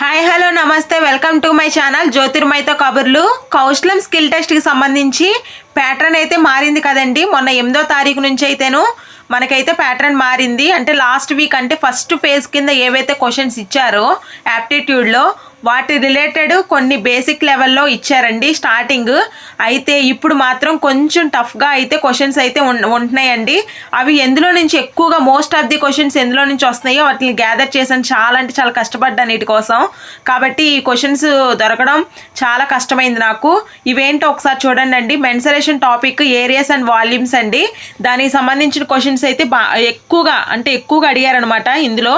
Hi hello నమస్తే. Welcome to my channel జ్యోతిర్మయతో కబుర్లు. కౌశలం స్కిల్ టెస్ట్కి సంబంధించి ప్యాటర్న్ అయితే మారింది కదండి. మొన్న ఎనిమిదో తారీఖు నుంచి అయితేను మనకైతే ప్యాటర్న్ మారింది. అంటే లాస్ట్ వీక్ అంటే ఫస్ట్ ఫేజ్ కింద ఏవైతే క్వశ్చన్స్ ఇచ్చారో యాప్టిట్యూడ్లో వాటి రిలేటెడ్ కొన్ని బేసిక్ లెవెల్లో ఇచ్చారండి. స్టార్టింగ్ అయితే ఇప్పుడు మాత్రం కొంచెం టఫ్గా అయితే క్వశ్చన్స్ అయితే ఉంటున్నాయండి. అవి ఎందులో నుంచి ఎక్కువగా మోస్ట్ ఆఫ్ ది క్వశ్చన్స్ ఎందులో నుంచి వస్తున్నాయో వాటిని గ్యాదర్ చేసాను. చాలా అంటే చాలా కష్టపడ్డాను వీటి కోసం. కాబట్టి ఈ క్వశ్చన్స్ దొరకడం చాలా కష్టమైంది నాకు. ఇవేంటో ఒకసారి చూడండి అండి mensuration topic areas and volumes అండి. దానికి సంబంధించిన క్వశ్చన్స్ అయితే ఎక్కువగా అంటే ఎక్కువగా అడిగారనమాట ఇందులో.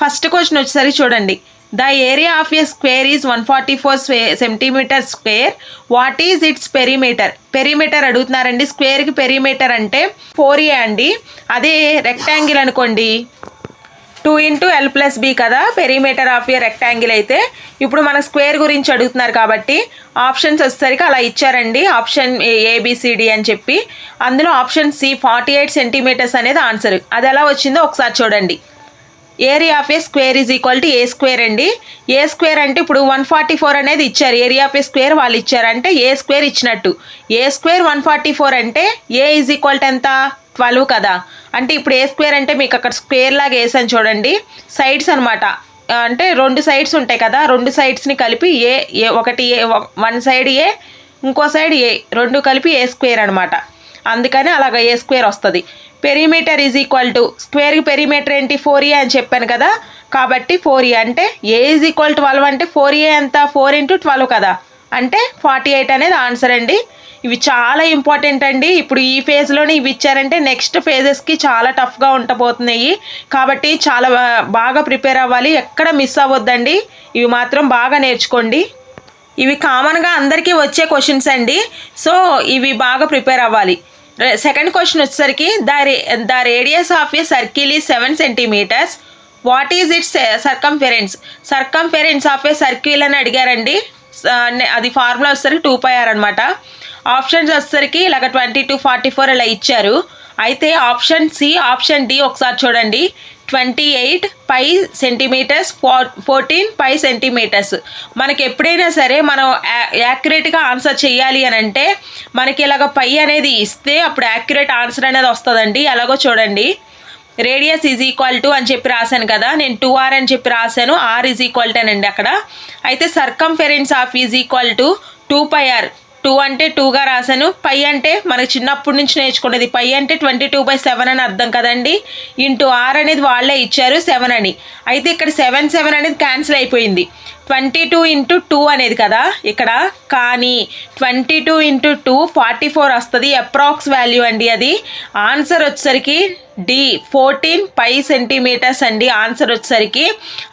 ఫస్ట్ క్వశ్చన్ వచ్చేసరికి చూడండి. The area of a square is one forty four centimetre square what is its perimeter perimeter అడుగుతున్నారండి. స్క్వేర్కి పెరిమీటర్ అంటే ఫోర్ ఏ అండి. అదే రెక్టాంగిల్ అనుకోండి. Two into L plus B కదా? పెరిమీటర్ ఆఫ్ ఇయర్ రెక్టాంగిల్ అయితే. ఇప్పుడు మన స్క్వేర్ గురించి అడుగుతున్నారు కాబట్టి ఆప్షన్స్ వచ్చేసరికి అలా ఇచ్చారండి. ఆప్షన్ ఏబిసిడి అని చెప్పి. అందులో option C forty eight centimetres అనేది ఆన్సర్ అది ఎలా వచ్చిందో ఒకసారి చూడండి. Area of a square is equal to A square అండి. ఏ స్క్వేర్ అంటే ఇప్పుడు వన్ ఫార్టీ ఫోర్ అనేది ఇచ్చారు. ఏరియా ఆఫ్ ఏ స్క్వేర్ వాళ్ళు ఇచ్చారు అంటే ఏ స్క్వేర్ ఇచ్చినట్టు. A square one forty four అంటే ఏ ఈజ్ ఈక్వల్ టు ఎంత? ట్వెల్వ్ కదా. అంటే ఇప్పుడు ఏ స్క్వేర్ అంటే మీకు అక్కడ స్క్వేర్ లాగా వేసాను చూడండి. సైడ్స్ అనమాట అంటే రెండు సైడ్స్ ఉంటాయి కదా. రెండు సైడ్స్ని కలిపి ఏ ఏ ఒకటి ఏ వన్ సైడ్ ఏ ఇంకో సైడ్ ఏ రెండు కలిపి ఏ స్క్వేర్ అనమాట అందుకని అలాగ ఏ స్క్వేర్ వస్తుంది. పెరిమీటర్ ఈజ్ ఈక్వల్ టు స్క్వేర్కి పెరిమీటర్ ఏంటి? ఫోర్ ఏ అని చెప్పాను కదా. కాబట్టి ఫోర్ ఏ అంటే ఏ ఈజ్ ఈక్వల్ ట్వెల్వ్ అంటే ఫోర్ ఏ ఎంత? ఫోర్ ఇంటూ ట్వెల్వ్ కదా. అంటే ఫార్టీ ఎయిట్ అనేది ఆన్సర్ అండి. ఇవి చాలా ఇంపార్టెంట్ అండి. ఇప్పుడు ఈ ఫేజ్లోనే ఇవి ఇచ్చారంటే నెక్స్ట్ ఫేజెస్కి చాలా టఫ్గా ఉండబోతున్నాయి. కాబట్టి చాలా బాగా ప్రిపేర్ అవ్వాలి. ఎక్కడ మిస్ అవ్వద్దండి. ఇవి మాత్రం బాగా నేర్చుకోండి. ఇవి కామన్గా అందరికీ వచ్చే క్వశ్చన్స్ అండి. సో ఇవి బాగా ప్రిపేర్ అవ్వాలి. సెకండ్ క్వశ్చన్ వచ్చేసరికి the ray the radius of a circle is seven centimetres what is its circumference circumference of a circle అని అడిగారండి. అది ఫార్ములా వచ్చేసరికి టూ పై ఆర్ అనమాట ఆప్షన్స్ వచ్చేసరికి ఇలాగ ట్వంటీ టూ ఫార్టీ ఫోర్ ఇలా ఇచ్చారు. అయితే ఆప్షన్ సి ఆప్షన్ డి ఒకసారి చూడండి. Twenty eight pi centimetres four fourteen pi centimetres. మనకి ఎప్పుడైనా సరే మనం యా- యాక్యురేట్గా ఆన్సర్ చేయాలి అని అంటే మనకి ఇలాగ పై అనేది ఇస్తే అప్పుడు యాక్యురేట్ ఆన్సర్ అనేది వస్తుందండి. ఎలాగో చూడండి. రేడియస్ ఈజ్ ఈక్వల్ టు అని చెప్పి రాశాను కదా. నేను టూ ఆర్ అని చెప్పి రాశాను. ఆర్ ఈజ్ ఈక్వల్ టు అండి అక్కడ. అయితే circumference of is equal to two pi R. Two అంటే టూగా రాశాను. పై అంటే మనకు చిన్నప్పటి నుంచి నేర్చుకునేది పై అంటే ట్వంటీ టూ బై సెవెన్ అని అర్థం కదండి. ఇంటూ ఆర్ అనేది వాళ్ళే ఇచ్చారు సెవెన్ అని. అయితే ఇక్కడ సెవెన్ సెవెన్ అనేది క్యాన్సిల్ అయిపోయింది. ట్వంటీ టూ ఇంటూ టూ అనేది కదా. ఇక్కడ కానీ twenty two into two forty four వస్తుంది. అప్రాక్స్ వాల్యూ అండి అది. ఆన్సర్ వచ్చేసరికి డి ఫోర్టీన్ పై సెంటీమీటర్స్ అండి. ఆన్సర్ వచ్చేసరికి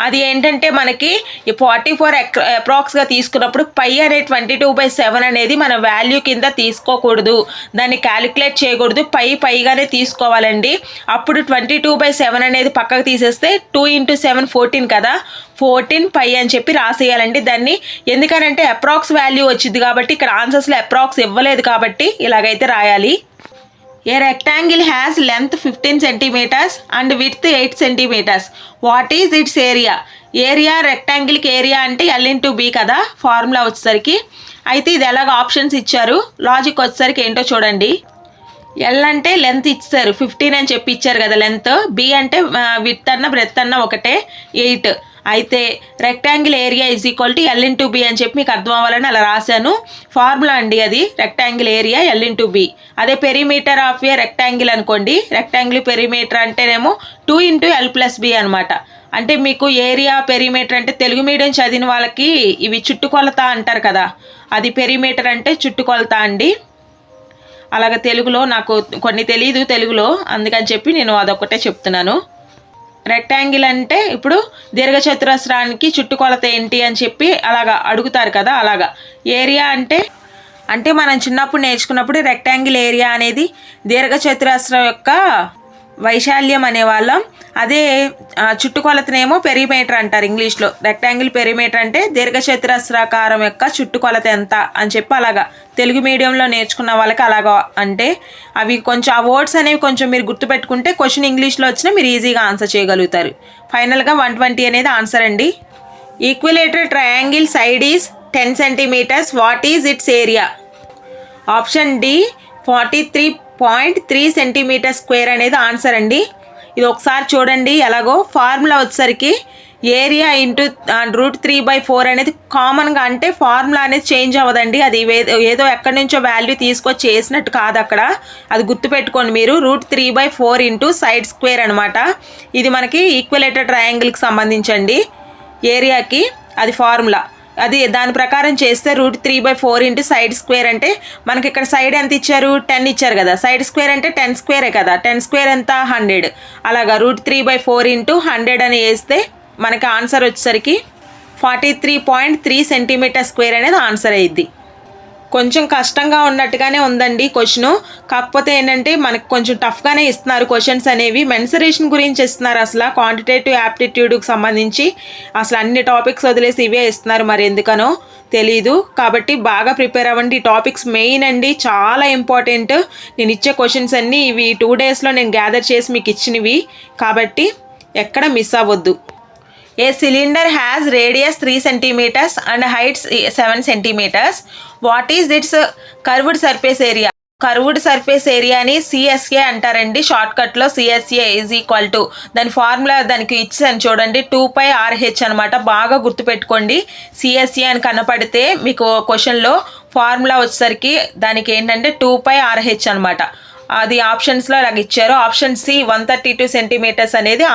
అది ఏంటంటే మనకి ఈ ఫార్టీ ఫోర్ అప్రాక్స్గా తీసుకున్నప్పుడు పై అనే ట్వంటీ టూ బై సెవెన్ అనేది మన వాల్యూ కింద తీసుకోకూడదు. దాన్ని క్యాలిక్యులేట్ చేయకూడదు. పై పైగానే తీసుకోవాలండి. అప్పుడు ట్వంటీ టూ బై సెవెన్ అనేది పక్కకు తీసేస్తే టూ ఇంటూ సెవెన్ ఫోర్టీన్ కదా. ఫోర్టీన్ పై అని చెప్పి రాసేయాలండి దాన్ని. ఎందుకనంటే అప్రాక్స్ వాల్యూ వచ్చింది కాబట్టి ఇక్కడ ఆన్సర్స్లో అప్రాక్స్ ఇవ్వలేదు కాబట్టి ఇలాగైతే రాయాలి. A rectangle has length fifteen centimetres and width eight centimetres what is its area area రెక్టాంగిల్కి area అంటే ఎల్ ఇంటూ బి కదా ఫార్ములా వచ్చేసరికి. అయితే ఇది ఎలాగ ఆప్షన్స్ ఇచ్చారు? లాజిక్ వచ్చేసరికి ఏంటో చూడండి. ఎల్ అంటే లెంత్ ఇచ్చారు ఫిఫ్టీన్ అని చెప్పి ఇచ్చారు కదా లెంత్ బి అంటే విత్ అన్న బ్రెత్ అన్న ఒకటే ఎయిట్ అయితే rectangle area is equal to L into B అని చెప్పి మీకు అర్థం అవ్వాలని అలా రాశాను. ఫార్ములా అండి అది. Rectangle area L into B అదే పెరిమీటర్ ఆఫ్ ఏ రెక్టాంగిల్ అనుకోండి. రెక్టాంగిల్ పెరిమీటర్ అంటేనేమో two into L plus B అనమాట అంటే మీకు ఏరియా పెరిమీటర్ అంటే తెలుగు మీడియం చదివిన వాళ్ళకి ఇవి చుట్టుకొలత అంటారు కదా. అది పెరిమీటర్ అంటే చుట్టుకొలత అండి. అలాగ తెలుగులో నాకు కొన్ని తెలియదు తెలుగులో. అందుకని చెప్పి నేను అదొకటే చెప్తున్నాను. రెక్టాంగిల్ అంటే ఇప్పుడు దీర్ఘచతురస్రానికి చుట్టుకొలత ఏంటి అని చెప్పి అలాగా అడుగుతారు కదా అలాగా. ఏరియా అంటే అంటే మనం చిన్నప్పుడు నేర్చుకున్నప్పుడు రెక్టాంగిల్ ఏరియా అనేది దీర్ఘచతురస్రం యొక్క వైశాల్యం అనేవాళ్ళం అదే ఆ, చుట్టుకొలతనేమో పెరిమీటర్ అంటారు ఇంగ్లీష్లో. రెక్టాంగిల్ పెరిమీటర్ అంటే దీర్ఘచతురస్రాకారం యొక్క చుట్టుకొలత ఎంత అని చెప్పి అలాగా. తెలుగు మీడియంలో నేర్చుకున్న వాళ్ళకి అలాగా అంటే అవి కొంచెం ఆ వర్డ్స్ అనేవి కొంచెం మీరు గుర్తుపెట్టుకుంటే క్వశ్చన్ ఇంగ్లీష్లో వచ్చినా మీరు ఈజీగా ఆన్సర్ చేయగలుగుతారు. ఫైనల్గా వన్ ట్వంటీ అనేది ఆన్సర్ అండి. Equilateral triangle side is ten centimeters. What is its area? Option D forty three point three centimeter square అనేది ఆన్సర్ అండి. ఇది ఒకసారి చూడండి. ఎలాగో ఫార్ములా వచ్చేసరికి area into root three by four అనేది కామన్గా అంటే ఫార్ములా అనేది చేంజ్ అవ్వదండి. అది ఏదో ఎక్కడి నుంచో వాల్యూ తీసుకొచ్చి చేసినట్టు కాదు అక్కడ. అది గుర్తుపెట్టుకోండి మీరు. Root three by four into side square అనమాట ఇది మనకి ఈక్వలేటర్ ట్రయాంగిల్కి సంబంధించండి. ఏరియాకి అది ఫార్ములా. అది దాని ప్రకారం చేస్తే root three by four into side square అంటే మనకి ఇక్కడ సైడ్ ఎంత ఇచ్చారు? టెన్ ఇచ్చారు కదా. సైడ్ స్క్వేర్ అంటే టెన్ స్క్వేరే కదా. టెన్ స్క్వేర్ ఎంత? హండ్రెడ్. అలాగా root three by four into hundred అని వేస్తే మనకి ఆన్సర్ వచ్చేసరికి forty three point three centimeter square అనేది ఆన్సర్ అయ్యిద్ది కొంచెం కష్టంగా ఉన్నట్టుగానే ఉందండి క్వశ్చన్. కాకపోతే ఏంటంటే మనకు కొంచెం టఫ్గానే ఇస్తున్నారు క్వశ్చన్స్ అనేవి. మెన్సరేషన్ గురించి ఇస్తున్నారు అసలు క్వాంటిటేటివ్ యాప్టిట్యూడ్కి సంబంధించి. అసలు అన్ని టాపిక్స్ వదిలేసి ఇవే ఇస్తున్నారు మరి ఎందుకనో తెలీదు. కాబట్టి బాగా ప్రిపేర్ అవ్వండి. ఈ టాపిక్స్ మెయిన్ అండి చాలా ఇంపార్టెంట్. నేను ఇచ్చే క్వశ్చన్స్ అన్నీ ఇవి టూ డేస్లో నేను గ్యాదర్ చేసి మీకు ఇచ్చినవి. కాబట్టి ఎక్కడ మిస్ అవ్వద్దు. A cylinder has radius three centimeters and heights seven centimeters what is its curved surface area curved surface ఏరియాని సిఎస్ఏ అంటారండి. షార్ట్ కట్లో సిఎస్ఏ ఈజ్ ఈక్వల్ టు దాని ఫార్ములా దానికి ఇచ్చాను చూడండి. టూ పై ఆర్హెచ్ అనమాట బాగా గుర్తుపెట్టుకోండి. సిఎస్ఏ అని కనపడితే మీకు క్వశ్చన్లో ఫార్ములా వచ్చేసరికి దానికి ఏంటంటే టూ పై ఆర్హెచ్ అనమాట అది ఆప్షన్స్లో అలాగ ఇచ్చారు. Option C one thirty two centimeters అనేది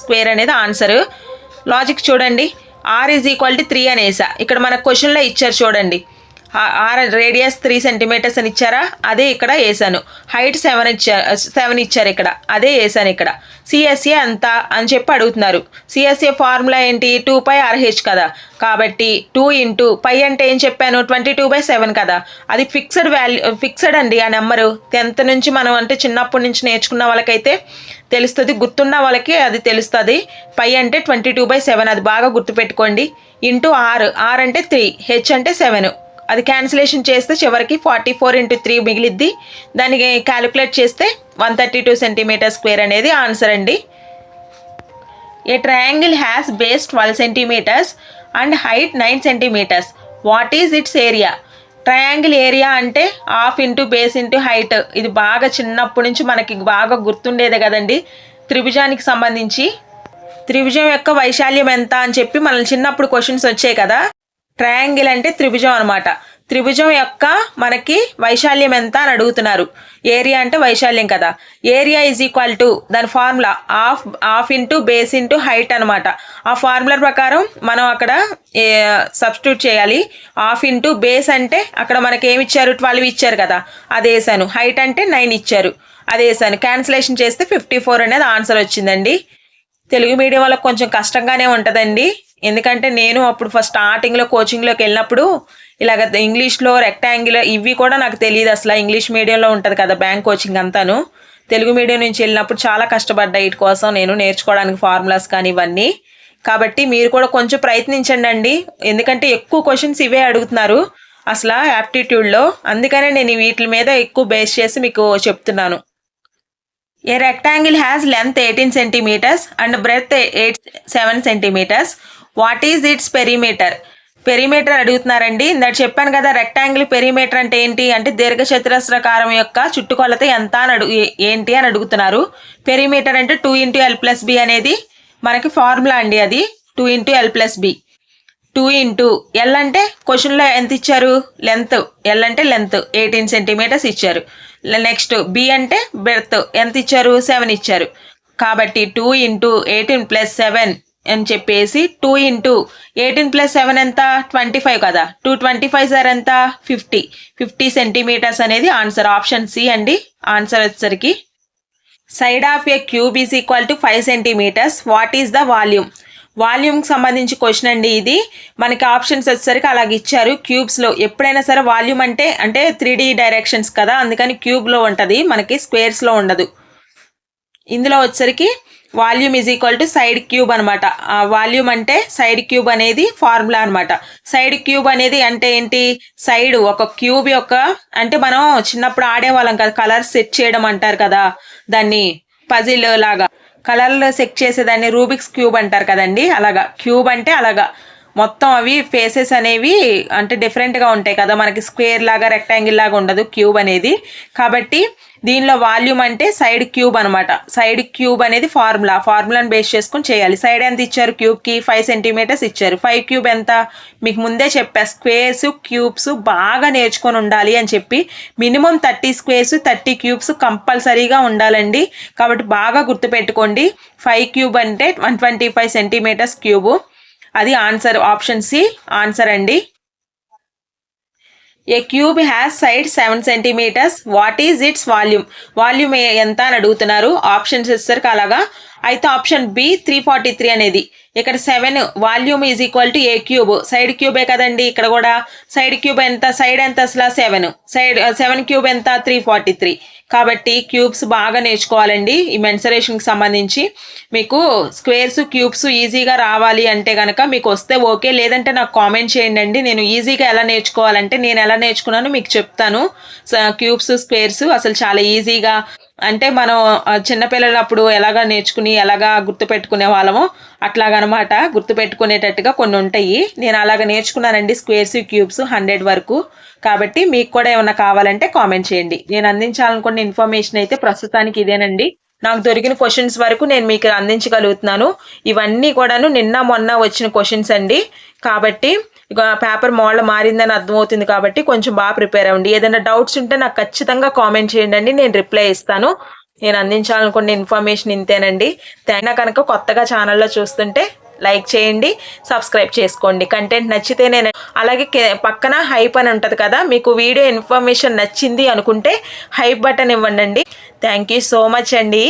స్క్వేర్ అనేది ఆన్సర్ లాజిక్ చూడండి. R is equal to three అనేసా. ఇక్కడ మన క్వశ్చన్లో ఇచ్చారు చూడండి. ఆర్ రేడియస్ త్రీ సెంటీమీటర్స్ అని ఇచ్చారా? అదే ఇక్కడ వేసాను. హైట్ సెవెన్ ఇచ్చారు సెవెన్ ఇచ్చారు ఇక్కడ. అదే వేసాను ఇక్కడ. సిఎస్ఏ అంత అని చెప్పి అడుగుతున్నారు. సిఎస్ఏ ఫార్ములా ఏంటి? టూ పై ఆర్హెచ్ కదా. కాబట్టి టూ ఇంటూ పై అంటే ఏం చెప్పాను? ట్వంటీ టూ బై సెవెన్ కదా. అది ఫిక్స్డ్ వాల్యూ ఫిక్స్డ్ అండి ఆ నెంబరు. టెన్త్ నుంచి మనం అంటే చిన్నప్పటి నుంచి నేర్చుకున్న వాళ్ళకైతే తెలుస్తుంది. గుర్తున్న వాళ్ళకి అది తెలుస్తుంది. పై అంటే ట్వంటీ టూ బై సెవెన్. అది బాగా గుర్తుపెట్టుకోండి. Into R. ఆర్ అంటే త్రీ. హెచ్ అంటే సెవెన్. అది క్యాన్సిలేషన్ చేస్తే చివరికి ఫార్టీ ఫోర్ ఇంటూ త్రీ మిగిలిద్ది. దానికి క్యాలిక్యులేట్ చేస్తే one thirty two centimeter square అనేది ఆన్సర్ అండి. A triangle has base twelve centimeters and height nine centimeters what is its area triangle area అంటే half into base into height ఇది బాగా చిన్నప్పటి నుంచి మనకి బాగా గుర్తుండేదే కదండి. త్రిభుజానికి సంబంధించి. త్రిభుజం యొక్క వైశాల్యం ఎంత అని చెప్పి మనల్ని చిన్నప్పుడు క్వశ్చన్స్ వచ్చాయి కదా. ట్రయాంగిల్ అంటే త్రిభుజం అనమాట త్రిభుజం యొక్క మనకి వైశాల్యం ఎంత అని అడుగుతున్నారు. ఏరియా అంటే వైశాల్యం కదా. ఏరియా ఈజ్ ఈక్వల్ టు దాని formula half half into base into height అనమాట ఆ ఫార్ములా ప్రకారం మనం అక్కడ సబ్స్టిట్యూట్ చేయాలి. హాఫ్ ఇంటూ బేస్ అంటే అక్కడ మనకి ఏమి ఇచ్చారు? ట్వెల్వ్ ఇచ్చారు కదా. అది వేసాను. హైట్ అంటే నైన్ ఇచ్చారు. అది వేసాను. క్యాన్సిలేషన్ చేస్తే ఫిఫ్టీ ఫోర్ అనేది ఆన్సర్ వచ్చిందండి. తెలుగు మీడియం వాళ్ళకి కొంచెం కష్టంగానే ఉంటుందండి. ఎందుకంటే నేను అప్పుడు ఫస్ట్ స్టార్టింగ్లో కోచింగ్లోకి వెళ్ళినప్పుడు ఇలాగ ఇంగ్లీష్లో రెక్టాంగిల్ ఇవి కూడా నాకు తెలియదు అసలు. ఇంగ్లీష్ మీడియంలో ఉంటుంది కదా బ్యాంక్ కోచింగ్ అంతాను. తెలుగు మీడియం నుంచి వెళ్ళినప్పుడు చాలా కష్టపడ్డా వీటి కోసం. నేను నేర్చుకోవడానికి ఫార్ములాస్ కానీ ఇవన్నీ. కాబట్టి మీరు కూడా కొంచెం ప్రయత్నించండి అండి. ఎందుకంటే ఎక్కువ క్వశ్చన్స్ ఇవే అడుగుతున్నారు అసలు యాప్టిట్యూడ్లో అందుకనే నేను వీటి మీద ఎక్కువ బేస్ చేసి మీకు చెప్తున్నాను. A rectangle has length eighteen centimeters and breadth eight seven centimeters what is its perimeter perimeter అడుగుతున్నారండి. ఇందాక చెప్పాను కదా రెక్టాంగిల్ పెరిమీటర్ అంటే ఏంటి? అంటే దీర్ఘ చతురస్రాకారం యొక్క చుట్టుకొలత ఎంత అని అడుగు ఏంటి అని అడుగుతున్నారు. పెరిమీటర్ అంటే two into L plus B అనేది మనకి ఫార్ములా అండి అది. Two into L plus B two into L అంటే క్వశ్చన్లో ఎంత ఇచ్చారు? లెంత్ ఎల్ అంటే లెంత్ ఎయిటీన్ సెంటీమీటర్స్ ఇచ్చారు. నెక్స్ట్ బి అంటే బెర్త్ ఎంత ఇచ్చారు? సెవెన్ ఇచ్చారు. కాబట్టి two into eighteen plus seven అని చెప్పేసి two into eighteen plus seven ఎంత? ట్వంటీ ఫైవ్ కదా. టూ ట్వంటీ ఫైవ్ సార్ ఎంత? ఫిఫ్టీ ఫిఫ్టీ సెంటీమీటర్స్ అనేది ఆన్సర్ ఆప్షన్ సి అండి. ఆన్సర్ వచ్చేసరికి side of a cube is equal to five centimeters what is the volume వాల్యూమ్కి సంబంధించి question అండి ఇది. మనకి ఆప్షన్స్ వచ్చేసరికి అలాగ ఇచ్చారు. క్యూబ్స్లో ఎప్పుడైనా సరే వాల్యూమ్ అంటే అంటే త్రీ డైరెక్షన్స్ కదా. అందుకని క్యూబ్లో ఉంటుంది. మనకి స్క్వేర్స్లో ఉండదు. ఇందులో వచ్చేసరికి volume is equal to side cube అనమాట ఆ వాల్యూమ్ అంటే సైడ్ క్యూబ్ అనేది ఫార్ములా అనమాట సైడ్ క్యూబ్ అనేది అంటే ఏంటి? సైడ్ ఒక క్యూబ్ యొక్క అంటే మనం చిన్నప్పుడు ఆడేవాళ్ళం కదా కలర్ సెట్ చేయడం అంటారు కదా దాన్ని పజిల్ లాగా. కలర్లు సెట్ చేసేదాన్ని రూబిక్స్ క్యూబ్ అంటారు కదండి అలాగా. క్యూబ్ అంటే అలాగా. మొత్తం అవి ఫేసెస్ అనేవి అంటే డిఫరెంట్గా ఉంటాయి కదా. మనకి స్క్వేర్ లాగా రెక్టాంగిల్ లాగా ఉండదు క్యూబ్ అనేది. కాబట్టి దీనిలో వాల్యూమ్ అంటే సైడ్ క్యూబ్ అనమాట సైడ్ క్యూబ్ అనేది ఫార్ములా ఫార్ములాను బేస్ చేసుకొని చేయాలి. సైడ్ ఎంత ఇచ్చారు? క్యూబ్కి ఫైవ్ సెంటీమీటర్స్ ఇచ్చారు. ఫైవ్ క్యూబ్ ఎంత? మీకు ముందే చెప్పా. స్క్వేర్స్ క్యూబ్స్ బాగా నేర్చుకొని ఉండాలి అని చెప్పి. Minimum thirty squares thirty cubes కంపల్సరీగా ఉండాలండి. కాబట్టి బాగా గుర్తుపెట్టుకోండి. ఫైవ్ క్యూబ్ అంటే one twenty five centimeters cube అది ఆన్సర్ ఆప్షన్ సి ఆన్సర్ అండి. A cube has side seven centimeters what is its volume volume ఎంత అని అడుగుతున్నారు. ఆప్షన్స్ ఇస్తారు అలాగా అయితే option B three forty three అనేది. ఇక్కడ seven volume is equal to a cube. Side క్యూబే కదండి ఇక్కడ కూడా. సైడ్ క్యూబ్ ఎంత సైడ్ ఎంత అసలు సెవెన్. సైడ్ సెవెన్ క్యూబ్ ఎంత? త్రీ ఫార్టీ త్రీ కాబట్టి క్యూబ్స్ బాగా నేర్చుకోవాలండి ఈ మెన్సరేషన్కి సంబంధించి. మీకు స్క్వేర్స్ క్యూబ్స్ ఈజీగా రావాలి అంటే కనుక మీకు వస్తే ఓకే. లేదంటే నాకు కామెంట్ చేయండి అండి నేను ఈజీగా ఎలా నేర్చుకోవాలంటే నేను ఎలా నేర్చుకున్నానో మీకు చెప్తాను. క్యూబ్స్ స్క్వేర్స్ అసలు చాలా ఈజీగా అంటే మనం చిన్నపిల్లలప్పుడు ఎలాగా నేర్చుకుని ఎలాగా గుర్తుపెట్టుకునే వాళ్ళమో అట్లాగనమాట గుర్తుపెట్టుకునేటట్టుగా కొన్ని ఉంటాయి. నేను అలాగ నేర్చుకున్నానండి స్క్వేర్స్ క్యూబ్స్ హండ్రెడ్ వరకు. కాబట్టి మీకు కూడా ఏమైనా కావాలంటే కామెంట్ చేయండి. నేను అందించాలనుకున్న ఇన్ఫర్మేషన్ అయితే ప్రస్తుతానికి ఇదేనండి. నాకు దొరికిన క్వశ్చన్స్ వరకు నేను మీకు అందించగలుగుతున్నాను. ఇవన్నీ కూడాను నిన్న మొన్న వచ్చిన క్వశ్చన్స్ అండి. కాబట్టి ఇక పేపర్ మోడల్ మారిందని అర్థమవుతుంది కాబట్టి కొంచెం బాగా ప్రిపేర్ అవ్వండి. ఏదైనా డౌట్స్ ఉంటే నాకు ఖచ్చితంగా కామెంట్ చేయండి నేను రిప్లై ఇస్తాను. నేను అందించాలనుకున్న ఇన్ఫర్మేషన్ ఇంతేనండి. తేనా కనుక కొత్తగా ఛానల్లో చూస్తుంటే లైక్ చేయండి సబ్స్క్రైబ్ చేసుకోండి. కంటెంట్ నచ్చితే నేను అలాగే పక్కన హైప్ అని ఉంటుంది కదా మీకు వీడియో ఇన్ఫర్మేషన్ నచ్చింది అనుకుంటే హైప్ బటన్ ఇవ్వండి థ్యాంక్ యూ సో మచ్ అండి.